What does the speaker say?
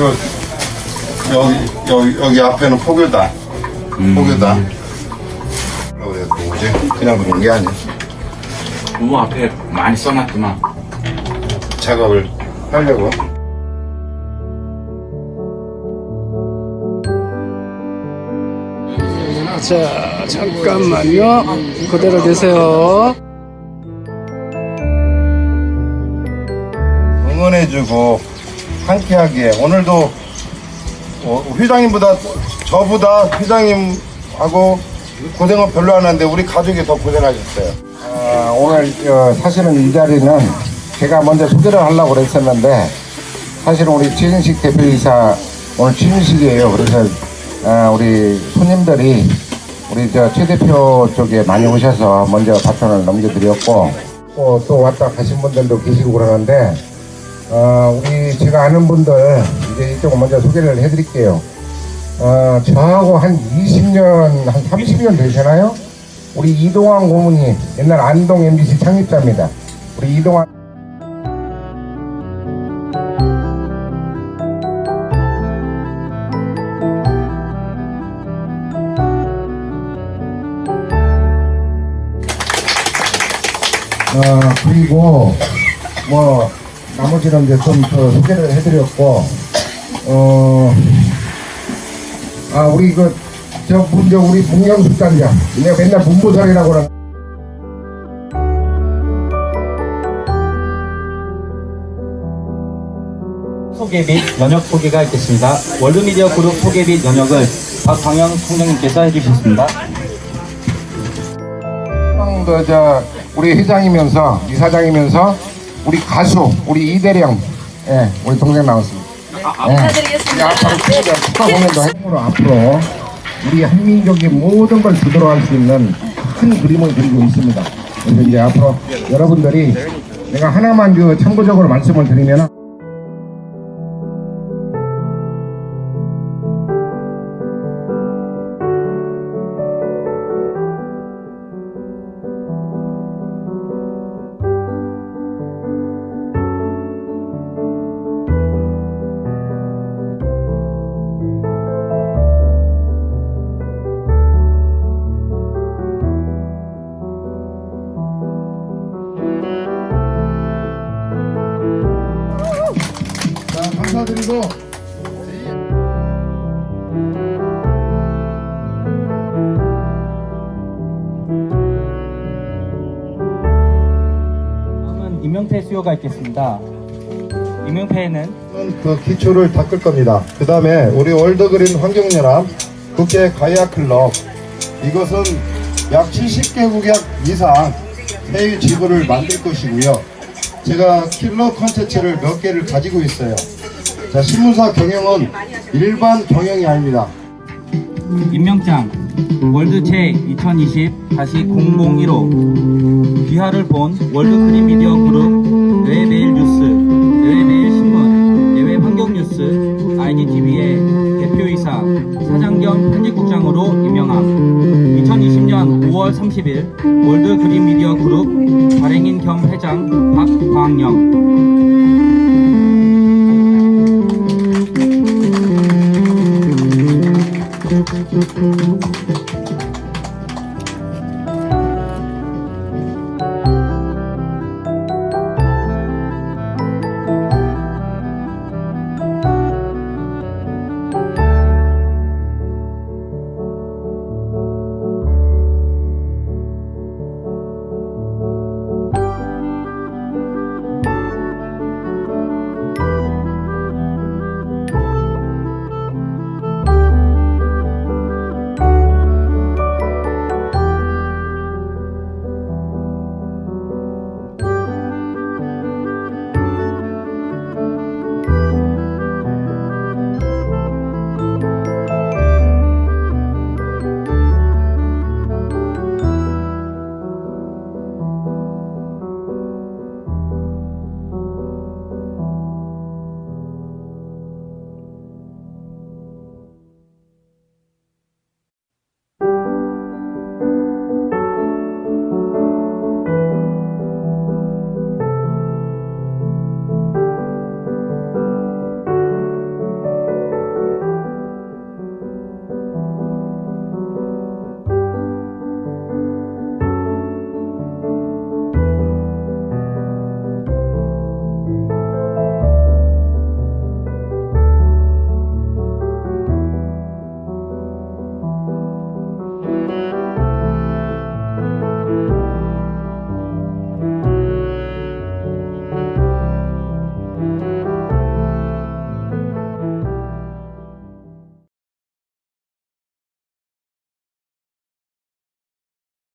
요, 여기, 여기, 여기 앞에는 포교다. 포교다. 어, 이거 뭐지? 그냥 그런 게 아니야. 너무 앞에 많이 써놨더만. 작업을 하려고. 자, 잠깐만요. 그대로 계세요. 응원해주고 함께하기에 오늘도 어, 회장님보다 저보다 회장님하고 고생은 별로 안 하는데 우리 가족이 더 고생하셨어요. 아, 오늘 어, 사실은 이 자리는 제가 먼저 소개를 하려고 그랬었는데 사실은 우리 최진식 대표이사 오늘 취임식이에요. 그래서 아, 우리 손님들이 우리 저 최 대표 쪽에 많이 오셔서 먼저 바톤을 넘겨드렸고 또, 또 왔다 가신 분들도 계시고 그러는데 어, 우리 제가 아는 분들 이제 이쪽을 먼저 소개를 해드릴게요. 어, 저하고 한 20년, 한 30년 되잖아요. 우리 이동환 고문님, 옛날 안동 MBC 창립자입니다. 우리 이동환. 어, 그리고, 뭐, 나머지는 이제 좀더 소개를 해드렸고, 어, 아, 우리 그, 저, 문저 우리 문경숙 단장. 내가 맨날 문보살이라고 그러 소개 및 연역 소개가 있겠습니다. 월드미디어 그룹 소개 및 연역을 박광영 총장님께서 해주셨습니다. 그, 저, 우리 회장이면서, 이사장이면서, 우리 가수, 우리 이대령, 예, 우리 동생 나왔습니다. 축하드리겠습니다. 앞으로 축하 공연도 행으로 앞으로 우리 한민족이 모든 걸 주도록 할 수 있는 큰 그림을 그리고 있습니다. 그래서 이제 앞으로 여러분들이 내가 하나만 그 참고적으로 말씀을 드리면 감사드리고 다음은 임명패 수요가 있겠습니다. 임명패에는 그 기초를 닦을 겁니다. 그 다음에 우리 월드그린 환경연합 국제 가이아 클럽 이것은 약 70개국약 이상 해외 지부를 만들 것이고요. 제가 킬러 컨텐츠를 몇 개를 가지고 있어요. 자, 신문사 경영은 일반 경영이 아닙니다. 임명장 월드체 2020-001호 귀하를 본 월드크림 미디어 그룹 뇌매일 뉴스, 뇌매일 신문, 예외 환경 뉴스, IDTV의 대표이사, 사장 겸 편집국장으로 임명함. 2020년 5월 30일 월드그린 미디어 그룹 발행인 겸 회장 박광영